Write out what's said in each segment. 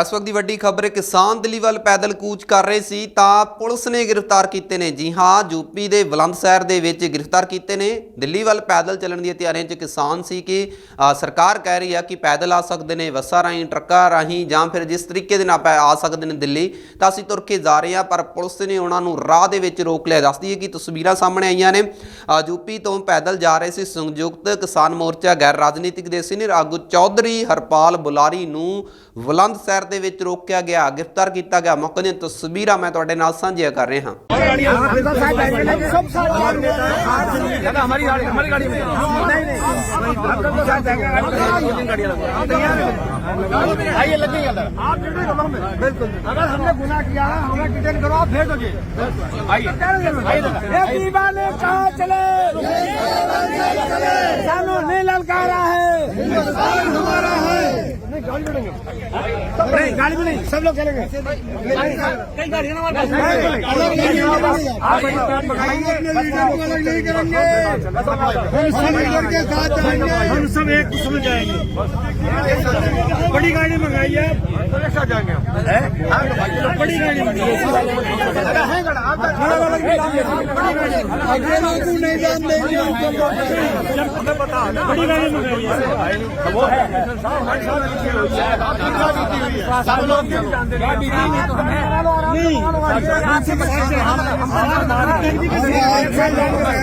ਇਸ ਵਕਤ ਦੀ ਵੱਡੀ ਖਬਰ ਕਿਸਾਨ ਦਿੱਲੀ ਵੱਲ ਪੈਦਲ ਕੂਚ ਕਰ ਰਹੇ ਸੀ, ਤਾਂ ਪੁਲਿਸ ਨੇ ਗ੍ਰਿਫਤਾਰ ਕੀਤੇ ਨੇ। ਜੀ ਹਾਂ ਯੂਪੀ ਦੇ ਬੁਲੰਦ ਸ਼ਹਿਰ ਦੇ ਵਿੱਚ ਗ੍ਰਿਫਤਾਰ ਕੀਤੇ ਨੇ। ਦਿੱਲੀ ਵੱਲ ਪੈਦਲ ਚੱਲਣ ਦੀਆਂ ਤਿਆਰੀਆਂ 'ਚ ਕਿਸਾਨ ਸੀ ਕਿ ਸਰਕਾਰ ਕਹਿ ਰਹੀ ਹੈ ਕਿ ਪੈਦਲ ਆ ਸਕਦੇ ਨੇ, ਬੱਸਾਂ ਰਾਹੀਂ, ਟਰੱਕਾਂ ਰਾਹੀਂ, ਜਾਂ ਫਿਰ ਜਿਸ ਤਰੀਕੇ ਦੇ ਨਾਲ ਪੈ- ਆ ਸਕਦੇ ਨੇ ਦਿੱਲੀ, ਤਾਂ ਅਸੀਂ ਤੁਰ ਕੇ ਜਾ ਰਹੇ ਹਾਂ, ਪਰ ਪੁਲਿਸ ਨੇ ਉਹਨਾਂ ਨੂੰ ਰਾਹ ਦੇ ਵਿੱਚ ਰੋਕ ਲਿਆ। ਦੱਸਦੀ ਹੈ ਕਿ ਤਸਵੀਰਾਂ ਸਾਹਮਣੇ ਆਈਆਂ ਨੇ। ਯੂਪੀ ਤੋਂ ਪੈਦਲ ਜਾ ਰਹੇ ਸੀ ਸੰਯੁਕਤ ਕਿਸਾਨ ਮੋਰਚਾ, ਗੈਰ ਰਾਜਨੀਤਿਕ ਦੇ ਸੀਨੀਅਰ ਆਗੂ ਚੌਧਰੀ ਹਰਪਾਲ ਬੁਲਾਰੀ ਨੂੰ ਬੁਲੰਦ ਸ਼ਹਿਰ ਦੇ ਵਿੱਚ ਰੋਕਿਆ ਗਿਆ ਗ੍ਰਿਫਤਾਰ ਕੀਤਾ ਗਿਆ ਮੌਕੇ ਦੀਆਂ ਤਸਵੀਰਾਂ ਮੈਂ ਤੁਹਾਡੇ ਨਾਲ ਸਾਂਝੀਆਂ ਕਰ ਰਿਹਾ ਹਾਂ सब साथ दादा हमारी गाड़ी हमारी गाड़ी में नहीं नहीं आप लोग तो साथ जाएंगे दो तीन गाड़ियां लगो आइए लगेंगे अंदर आप ड्यूटी करो हमें बिल्कुल अगर हमने गुनाह किया है हमें डिटेन करो आप भेज दोगे आइए आइए ये दीवाने कहाँ चले सानू नहीं ललकारा है हमारा نہیں سب لوگ چلیں گے۔ ہم سب ایک دوسرے جائیں گے بڑی گاڑی منگائی ہے۔ آپ بڑی گاڑی منگائی नहीं करेंगे हम सब लीडर के साथ जाएंगे हम सब एक समझ जाएंगे बड़ी गाड़ी मंगाई है रिक्शा जाएंगे बड़ी गाड़ी मंगाई नहीं जान देंगे बड़ी गाड़ी मंगाई है वो है हमारे साथ सब लोग जानते नहीं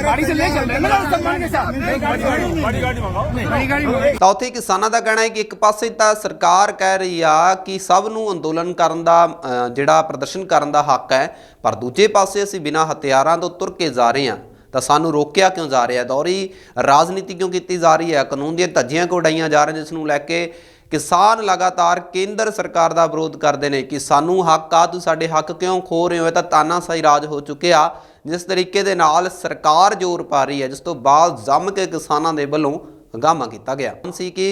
गाड़ी से ले चल रहे हैं ना सम्मान के साथ बड़ी गाड़ी मंगाओ बड़ी गाड़ी मंगाओ ਤਾਂ ਉੱਥੇ ਕਿਸਾਨਾਂ ਦਾ ਕਹਿਣਾ ਹੈ ਕਿ ਇੱਕ ਪਾਸੇ ਤਾਂ ਸਰਕਾਰ ਕਹਿ ਰਹੀ ਆ ਕਿ ਸਭ ਨੂੰ ਅੰਦੋਲਨ ਕਰਨ ਦਾ ਅ, ਜਿਹੜਾ ਪ੍ਰਦਰਸ਼ਨ ਕਰਨ ਦਾ ਹੱਕ ਹੈ ਪਰ ਦੂਜੇ ਪਾਸੇ ਅਸੀਂ ਬਿਨਾਂ ਹਥਿਆਰਾਂ ਤੋਂ ਤੁਰ ਕੇ ਜਾ ਰਹੇ ਹਾਂ, ਤਾਂ ਸਾਨੂੰ ਰੋਕਿਆ ਕਿਉਂ ਜਾ ਰਿਹਾ ਦੌਰੀ ਰਾਜਨੀਤੀ ਕਿਉਂ ਕੀਤੀ ਜਾ ਰਹੀ ਹੈ? ਕਾਨੂੰਨ ਦੀਆਂ ਧੱਜੀਆਂ ਕਿਉਂ ਉਡਾਈਆਂ ਜਾ ਰਹੀਆਂ, ਜਿਸ ਨੂੰ ਲੈ ਕੇ ਕਿਸਾਨ ਲਗਾਤਾਰ ਕੇਂਦਰ ਸਰਕਾਰ ਦਾ ਵਿਰੋਧ ਕਰਦੇ ਨੇ ਕਿ ਸਾਨੂੰ ਹੱਕ ਆ ਤੁਸੀਂ ਸਾਡੇ ਹੱਕ ਕਿਉਂ ਖੋ ਰਹੇ ਹੋ? ਇਹ ਤਾਂ ਤਾਨਾਸ਼ਾਹੀ ਰਾਜ ਹੋ ਚੁੱਕਿਆ। ਜਿਸ ਤਰੀਕੇ ਦੇ ਨਾਲ ਸਰਕਾਰ ਜ਼ੋਰ ਪਾ ਰਹੀ ਹੈ, ਜਿਸ ਤੋਂ ਬਾਅਦ ਜੰਮ ਕੇ ਕਿਸਾਨਾਂ ਦੇ ਵੱਲੋਂ ਹੰਗਾਮਾ ਕੀਤਾ ਗਿਆ ਸੀ ਕਿ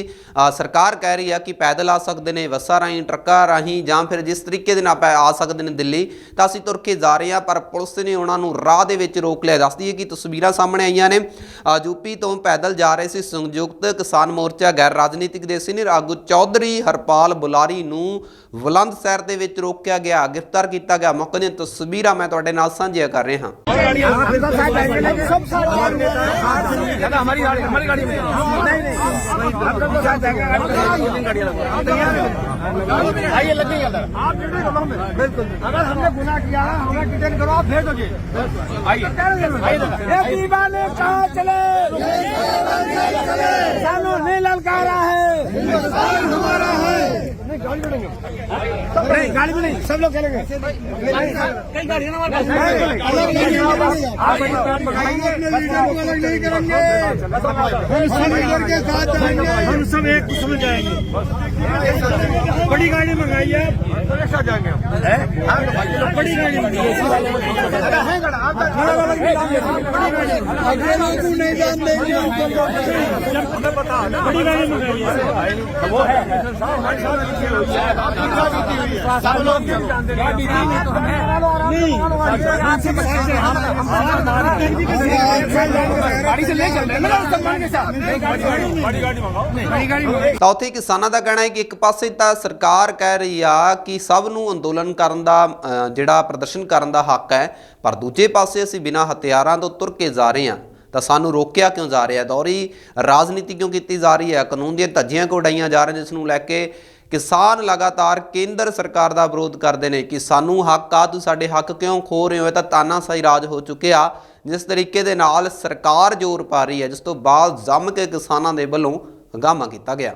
ਸਰਕਾਰ ਕਹਿ ਰਹੀ ਆ ਕਿ ਪੈਦਲ ਆ ਸਕਦੇ ਨੇ ਬੱਸਾਂ ਰਾਹੀਂ ਟਰੱਕਾਂ ਰਾਹੀਂ ਜਾਂ ਫਿਰ ਜਿਸ ਤਰੀਕੇ ਦੇ ਨਾਲ ਪੈ- ਆ ਸਕਦੇ ਨੇ ਦਿੱਲੀ ਤਾਂ ਅਸੀਂ ਤੁਰ ਕੇ ਜਾ ਰਹੇ ਹਾਂ ਪਰ ਪੁਲਿਸ ਨੇ ਉਹਨਾਂ ਨੂੰ ਰਾਹ ਦੇ ਵਿੱਚ ਰੋਕ ਲਿਆ ਦੱਸਦੀ ਹੈ ਕਿ ਤਸਵੀਰਾਂ ਸਾਹਮਣੇ ਆਈਆਂ ਨੇ ਯੂਪੀ ਤੋਂ ਪੈਦਲ ਜਾ ਰਹੇ ਸੀ ਸੰਯੁਕਤ ਕਿਸਾਨ ਮੋਰਚਾ ਗੈਰ ਰਾਜਨੀਤਿਕ ਦੇ ਸੀਨੀਅਰ ਆਗੂ ਚੌਧਰੀ ਹਰਪਾਲ ਬੁਲਾਰੀ ਨੂੰ ਬੁਲੰਦ ਸ਼ਹਿਰ ਦੇ ਵਿੱਚ ਰੋਕਿਆ ਗਿਆ ਗ੍ਰਿਫਤਾਰ ਕੀਤਾ ਗਿਆ ਮੌਕੇ ਦੀਆਂ ਤਸਵੀਰਾਂ ਮੈਂ ਤੁਹਾਡੇ ਨਾਲ ਸਾਂਝੀਆਂ ਕਰ ਰਿਹਾ ਹਾਂ सब साथ दादा हमारी गाड़ी हमारी गाड़ी में नहीं नहीं आप लोग तो साथ जाएंगे दो तीन गाड़ियां लगो आइए लगेंगे अंदर आप ड्यूटी करो हमें बिल्कुल अगर हमने गुनाह किया है हमें डिटेन करो आप भेज दोगे आइए आइए ये दीवाने कहाँ चले نہیں سب لوگ چلیں گے ہم سب ایک کے میں جائیں گے بڑی گاڑی منگائی ہے بڑی گاڑی بڑی گاڑی منگائی ہے देंगे बड़ी गाड़ी मंगाई है वो है हमारे साथ सब लोग जानते नहीं गाड़ी से ले चल रहे हैं ना सम्मान के साथ बड़ी गाड़ी मंगाओ बड़ी गाड़ी मंगाओ ਤਾਂ ਉੱਥੇ ਕਿਸਾਨਾਂ ਦਾ ਕਹਿਣਾ ਹੈ ਕਿ ਇੱਕ ਪਾਸੇ ਤਾਂ ਸਰਕਾਰ ਕਹਿ ਰਹੀ ਆ ਕਿ ਸਭ ਨੂੰ ਅੰਦੋਲਨ ਕਰਨ ਦਾ ਅ, ਜਿਹੜਾ ਪ੍ਰਦਰਸ਼ਨ ਕਰਨ ਦਾ ਹੱਕ ਹੈ ਪਰ ਦੂਜੇ ਪਾਸੇ ਅਸੀਂ ਬਿਨਾਂ ਹਥਿਆਰਾਂ ਤੋਂ ਤੁਰ ਕੇ ਜਾ ਰਹੇ ਹਾਂ ਤਾਂ ਸਾਨੂੰ ਰੋਕਿਆ ਕਿਉਂ ਜਾ ਰਿਹਾ ਦੌਰੀ ਰਾਜਨੀਤੀ ਕਿਉਂ ਕੀਤੀ ਜਾ ਰਹੀ ਹੈ ਕਾਨੂੰਨ ਦੀਆਂ ਧੱਜੀਆਂ ਕਿਉਂ ਉਡਾਈਆਂ ਜਾ ਰਹੀਆਂ ਜਿਸ ਨੂੰ ਲੈ ਕੇ ਕਿਸਾਨ ਲਗਾਤਾਰ ਕੇਂਦਰ ਸਰਕਾਰ ਦਾ ਵਿਰੋਧ ਕਰਦੇ ਨੇ ਕਿ ਸਾਨੂੰ ਹੱਕ ਆ ਤੁਸੀਂ ਸਾਡੇ ਹੱਕ ਕਿਉਂ ਖੋ ਰਹੇ ਹੋ? ਇਹ ਤਾਂ ਤਾਨਾਸ਼ਾਹੀ ਰਾਜ ਹੋ ਚੁੱਕਿਆ। ਜਿਸ ਤਰੀਕੇ ਦੇ ਨਾਲ ਸਰਕਾਰ ਜ਼ੋਰ ਪਾ ਰਹੀ ਹੈ, ਜਿਸ ਤੋਂ ਬਾਅਦ ਜੰਮ ਕੇ ਕਿਸਾਨਾਂ ਦੇ ਵੱਲੋਂ ਹੰਗਾਮਾ ਕੀਤਾ ਗਿਆ।